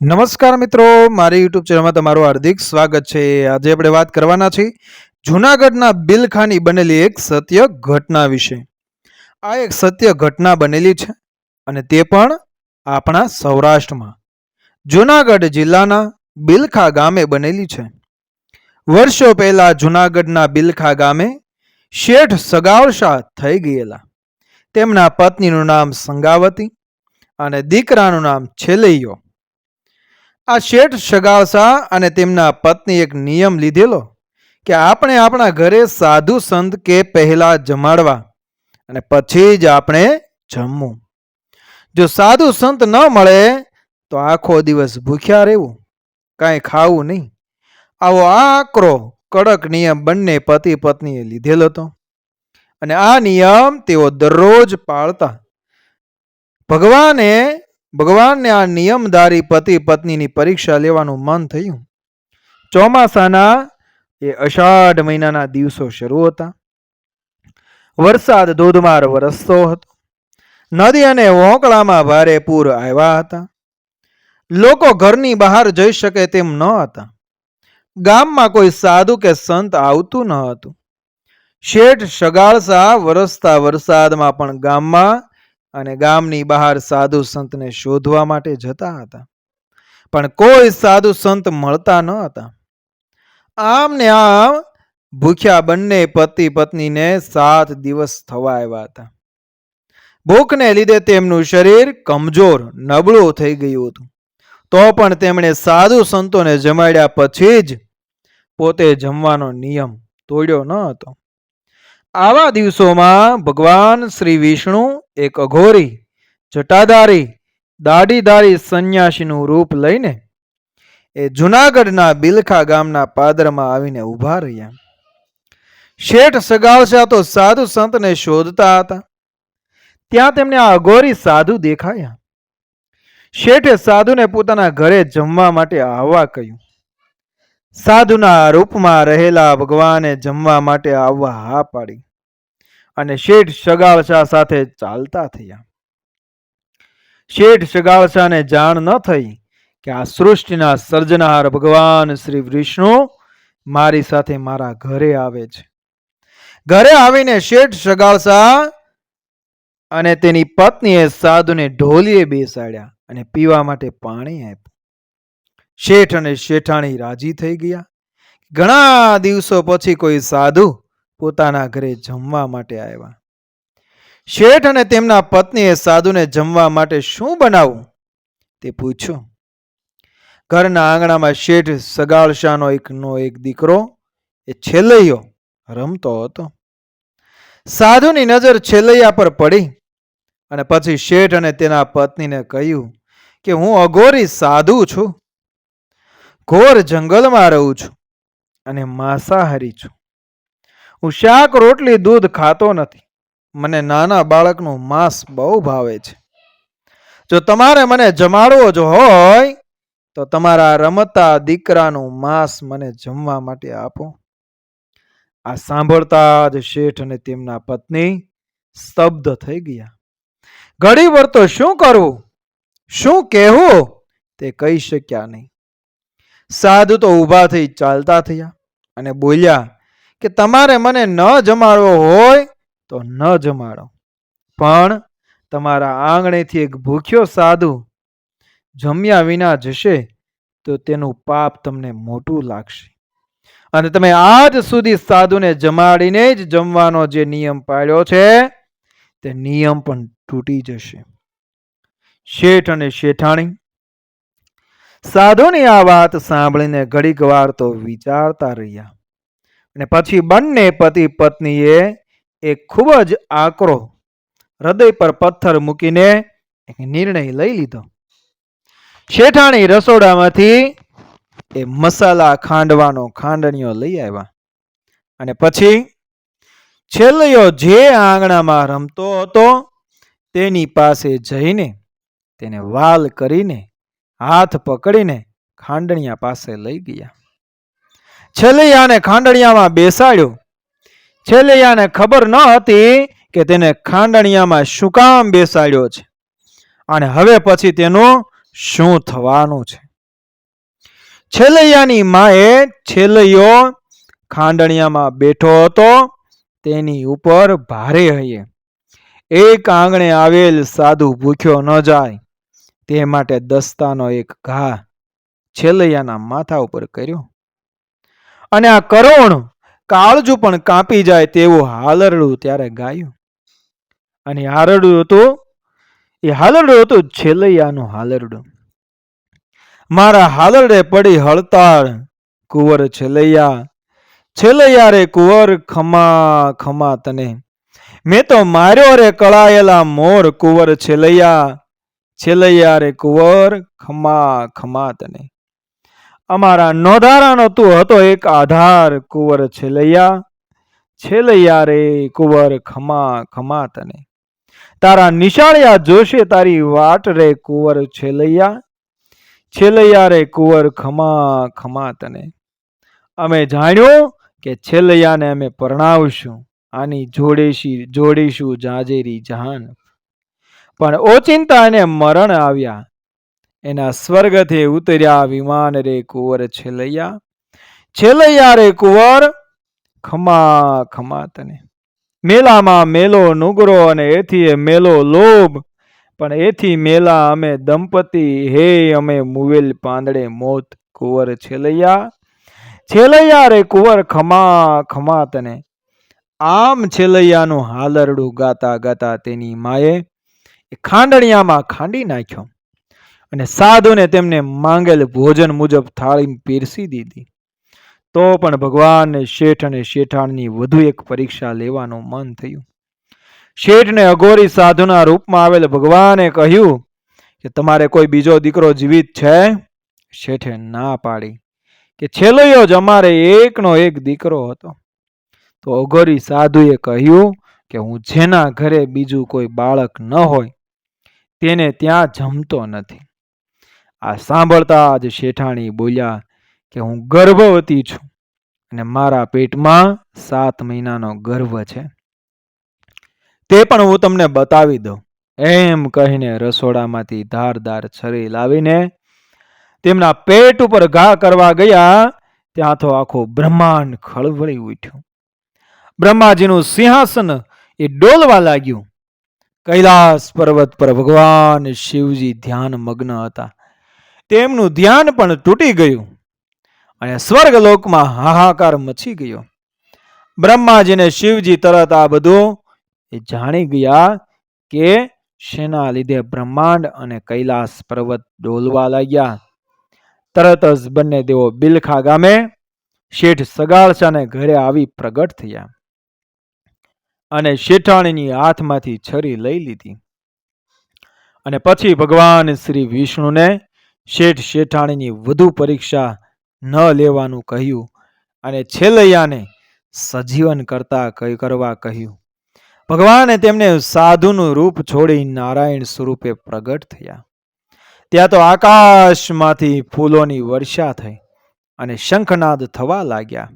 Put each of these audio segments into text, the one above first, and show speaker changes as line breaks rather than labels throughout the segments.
નમસ્કાર મિત્રો, મારી યુટ્યુબ ચેનલમાં તમારું હાર્દિક સ્વાગત છે. આજે આપણે વાત કરવાના છીએ જૂનાગઢના બિલખાની બનેલી એક સત્ય ઘટના વિશે. આ એક સત્ય ઘટના બનેલી છે અને તે પણ આપણા સૌરાષ્ટ્રમાં. જૂનાગઢ જિલ્લાના બિલખા ગામે બનેલી છે. વર્ષો પહેલા જૂનાગઢના બિલખા ગામે શેઠ સગાવશા થઈ ગયેલા. તેમના પત્નીનું નામ સંગાવતી અને દીકરાનું નામ છેલૈયો. આ શેઠ સગાવસા અને તેમના પત્ની એક નિયમ લીધેલો કે આપણે આપણા ઘરે સાધુ સંત કે પહેલા જમાડવા અને પછી જ આપણે જમવું. જો સાધુ સંત ન મળે તો આખો દિવસ ભૂખ્યા રહેવું, કાંઈ ખાવું નહીં. આવો આકરો કડક નિયમ બંને પતિ પત્નીએ લીધેલો હતો. અને આ નિયમ તેઓ દરરોજ પાળતા. ભગવાને ભગવાનને આ નિયમધારી પતિ પત્નીની પરીક્ષા લેવાનું મન થયું. ચોમાસાના એ અષાઢ મહિનાના દિવસો શરૂ હતા. વરસાદ ધોધમાર વરસતો હતો. નદી અને વોંકળામાં ભારે પૂર આવ્યા હતા. લોકો ઘરની બહાર જઈ શકે તેમ ન હતા. ગામમાં કોઈ સાધુ કે સંત આવતું ન હતું. શેઠ સગાળસા વરસતા વરસાદમાં પણ ગામમાં અને ગામની બહાર સાધુ સંતને શોધવા માટે જતા હતા. પણ કોઈ સાધુ સંત મળતા ન હતા. આમ ને આમ ભૂખ્યા બંને પતિ પત્નીને સાત દિવસ થવા આવ્યા હતા. ભૂખને લીધે તેમનું શરીર કમજોર, નબળું થઈ ગયું હતું. તો પણ તેમણે સાધુ સંતોને જમાડ્યા પછી જ પોતે જમવાનો નિયમ તોડ્યો ન હતો. આવા દિવસોમાં ભગવાન શ્રી વિષ્ણુ એક અઘોરી જટાધારી દાઢીધારી સંન્યાસીનું રૂપ લઈને એ જુનાગઢના બિલખા ગામના પાદરમાં આવીને ઊભા રહ્યા. શેઠ સગાવશા તો સાધુ સંતને શોધતા હતા. ત્યાં તેમને આ અઘોરી સાધુ દેખાયા. શેઠે સાધુને પોતાના ઘરે જમવા માટે આવવા કહ્યું. સાધુના રૂપમાં રહેલા ભગવાને જમવા માટે આવવા હા પાડી. અને શેઠ સગાળશા સાથે ચાલતા થયા. શેઠ સગાવશાને જાણ ન થઈ કે આ સૃષ્ટિના સર્જનહાર ભગવાન શ્રી વિષ્ણુ મારી સાથે મારા ઘરે આવે છે. ઘરે આવીને શેઠ સગાળશા અને તેની પત્નીએ સાધુને ઢોલીએ બેસાડ્યા અને પીવા માટે પાણી આપ્યું. શેઠ અને શેઠાણી રાજી થઈ ગયા. ઘણા દિવસો પછી કોઈ સાધુ પોતાના ઘરે જમવા માટે આવ્યા. શેઠ અને તેમના પત્નીએ સાધુને જમવા માટે શું બનાવવું તે પૂછ્યું. ઘરના આંગણામાં શેઠ સગાળશાનો એકનો એક દીકરો, એ છેલ્લૈયો રમતો હતો. સાધુની નજર છેલ્લૈયા પર પડી અને પછી શેઠ અને તેના પત્નીને કહ્યું કે, હું અઘોરી સાધુ છું. ઘોર જંગલમાં રહું છું અને માંસાહારી છું. હું શાક, રોટલી, દૂધ ખાતો નથી. મને નાના બાળકનું માંસ બહુ ભાવે છે. જો તમારે મને જમાડવો જ હોય, તો તમારા રમતા દીકરાનું માંસ મને જમવા માટે આપો. આ સાંભળતા જ શેઠ અને તેમના પત્ની સ્તબ્ધ થઈ ગયા. ઘડી વાર તો શું કરવું? શું કહેવું? તે કહી શક્યા નહીં. સાધુ તો ઊભા થઈ ચાલતા થયા અને બોલ્યા કે તમારે મને ન જમાડવો હોય તો ન જમાડો. પણ તમારા આંગણેથી એક ભૂખ્યો સાધુ જમ્યા વિના જશે તો તેનું પાપ તમને મોટું લાગશે. અને તમે આજ સુધી સાધુને જમાડીને જ જમવાનો જે નિયમ પાડ્યો છે, તે નિયમ પણ તૂટી જશે. શેઠ અને શેઠાણી, સાધુની આ વાત સાંભળીને ઘડીક વાર તો વિચારતા રહ્યા. અને પછી બંને પતિ પત્નીએ એક ખૂબ જ આકરો હૃદય પર પથ્થર મૂકીને નિર્ણય લઈ લીધો. શેઠાણી રસોડામાંથી એ મસાલા ખાંડવાનો ખાંડણીઓ લઈ આવ્યા અને પછી છેલ્લીઓ જે આંગણામાં રમતો હતો તેની પાસે જઈને તેને વાલ કરીને હાથ પકડીને ખાંડણિયા પાસે લઈ ગયા. છેલ્લૈયાને ખાંડણિયામાં બેસાડ્યો. છેલૈયાને ખબર ન હતી કે તેને ખાંડણિયામાં શું કામ બેસાડ્યો છે. અને હવે પછી તેનું શું થવાનું છે. છેલૈયાની માએ છેલૈયો ખાંડણિયામાં બેઠો હતો, તેની ઉપર ભારે હૈયે. એક આંગણે આવેલ સાધુ ભૂખ્યો ન જાય, તે માટે દસ્તાનો એક ઘા છેલૈયાના માથા ઉપર કર્યો. અને આ કરોણ કાળજું પણ કાપી જાય તેવું હાલરડું ત્યારે ગાયું. અને હાલરડું હતું, એ હાલરડું હતું છેલૈયાનું હાલરડું. મારા હાલરડે પડી હળતાળ કુંવર છેલૈયા છેલૈયા રે કુંવર ખમા ખમા તને. મેં તો માર્યો રે કળાયેલા મોર, કુંવર છેલૈયા છેલૈયા રે કુંવર ખમા ખમા તને. અમારા નોધારાનો તું હતો એક આધાર કુંવર છેલૈયા. છેલૈયા રે કુંવર, ખમા ખમા તને. તારા નિશાળિયા જોશે તારી વાટ રે કુંવર છેલૈયા. છેલૈયા રે કુંવર, ખમા ખમા તને. અમે જાણ્યું કે છેલ્લૈયાને અમે પરણાવશું. આની જોડેશી, જોડીશું જાજેરી જહાન પણ ઓચિંતા એને મરણ આવ્યા. એના સ્વર્ગથી ઉતર્યા વિમાન રે કુંવર છેલૈયા. છેલૈયા રે કુંવર, ખમા ખમા તને. મેલામાં મેલો નુગરો અને એથી એ મેલો લોભ, પણ એથી મેલા અમે દંપતી, હે અમે મુવેલ પાંદડે મોત, કુંવર છેલૈયા. છેલૈયા રે કુંવર, ખમા ખમા તને. આમ છેલૈયાનું હાલરડું ગાતા ગાતા તેની માએ ખાંડણિયામાં ખાંડી નાખ્યો. અને સાધુને તેમને માંગેલ ભોજન મુજબ થાળી પીરસી દીધી. તો પણ ભગવાનને શેઠ અને શેઠાણની વધુ એક પરીક્ષા લેવાનું મન થયું. શેઠને અઘોરી સાધુના રૂપમાં આવેલ ભગવાને કહ્યું કે, તમારે કોઈ બીજો દીકરો જીવિત છે? શેઠે ના પાડી કે, છેલ્લો જ અમારે એકનો એક દીકરો હતો. તો અઘોરી સાધુએ કહ્યું કે, હું જેના ઘરે બીજું કોઈ બાળક ન હોય, તેને ત્યાં જમતો નથી. આ સાંભળતા જ શેઠાણી બોલ્યા કે હું ગર્ભવતી છું અને મારા પેટમાં સાત મહિનાનો ગર્ભ છે. તે પણ હું તમને બતાવી દઉં. એમ કહીને રસોડામાંથી ધારદાર છરી લાવીને તેમના પેટ ઉપર ઘા કરવા ગયા, ત્યાં તો આખું બ્રહ્માંડ ખળવળી ઉઠ્યું. બ્રહ્માજીનું સિંહાસન એ ડોલવા લાગ્યું. કૈલાસ પર્વત પર ભગવાન શિવજી ધ્યાન મગ્ન હતા. તેમનું ધ્યાન પણ તૂટી ગયું અને સ્વર્ગલોકમાં હાહાકાર મચી ગયો. બ્રહ્માજીને શિવજી તરત આ બધું એ જાણી ગયા કે શેના લીધે બ્રહ્માંડ અને કૈલાસ પર્વત ડોલવા લાગ્યા. તરત જ બંને દેવો બિલખા ગામે શેઠ સગાળસાને ઘરે આવી પ્રગટ થયા અને શેઠાણીની હાથમાંથી છરી લઈ લીધી. અને પછી ભગવાન શ્રી વિષ્ણુને શેઠ શેઠાણીની વધુ પરીક્ષા ન લેવાનું કહ્યું અને છેલ્લૈયાને સજીવન કરતા કરવા કહ્યું. ભગવાને તેમને સાધુનું રૂપ છોડી નારાયણ સ્વરૂપે પ્રગટ થયા. ત્યાં તો આકાશમાંથી ફૂલોની વર્ષા થઈ અને શંખનાદ થવા લાગ્યા.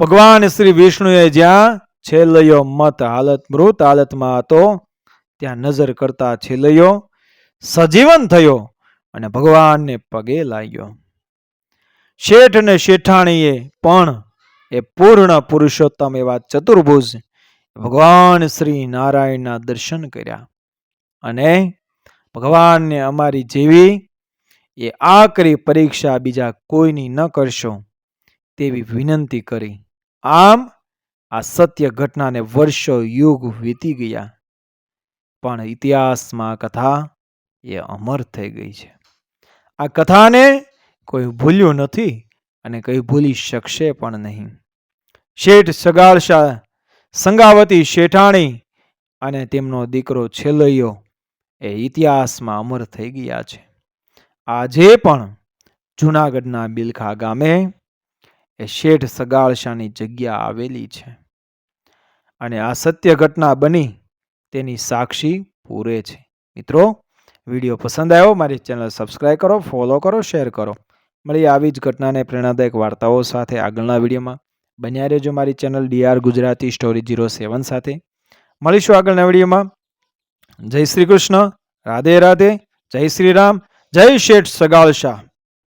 ભગવાન શ્રી વિષ્ણુએ જ્યાં છેલ્લયો મત હાલત, મૃત હાલતમાં હતો, ત્યાં નજર કરતા છેલ્લયો સજીવન થયો. અને ભગવાનને પગે લાગ્યો. શેઠ અને શેઠાણીએ પણ એ પૂર્ણ પુરુષોત્તમ એવા ચતુર્ભુજ ભગવાન શ્રી નારાયણના દર્શન કર્યા. અને ભગવાનને અમારી જેવી એ આકરી પરીક્ષા બીજા કોઈની ન કરશો તેવી વિનંતી કરી. આમ આ સત્ય ઘટનાને વર્ષો યુગ વીતી ગયા. પણ ઇતિહાસમાં કથા એ અમર થઈ ગઈ છે. આ કથાને કોઈ ભૂલ્યું નથી અને કંઈ ભૂલી શકશે પણ નહીં. શેઠ સગાળશા સંગાવતી શેઠાણી અને તેમનો દીકરો છેલ્લૈયો એ ઇતિહાસમાં અમર થઈ ગયા છે. આજે પણ જૂનાગઢના બિલખા ગામે એ શેઠ સગાળશાની જગ્યા આવેલી છે અને આ સત્ય ઘટના બની તેની સાક્ષી પૂરે છે. મિત્રો વીડિયો પસંદ આવ્યો, મારી ચેનલ સબસ્ક્રાઈબ કરો, ફોલો કરો, શેર કરો. મળી આવી જ ઘટનાને પ્રેરણાદાયક વાર્તાઓ સાથે આગળના વિડીયોમાં. બન્યા રહેજો મારી channel DR Gujarati story zero seven સાથે. મળીશું આગળના વિડીયોમાં. જય શ્રી કૃષ્ણ, રાધે રાધે, જય શ્રી રામ, જય શેઠ સગાલ શાહ.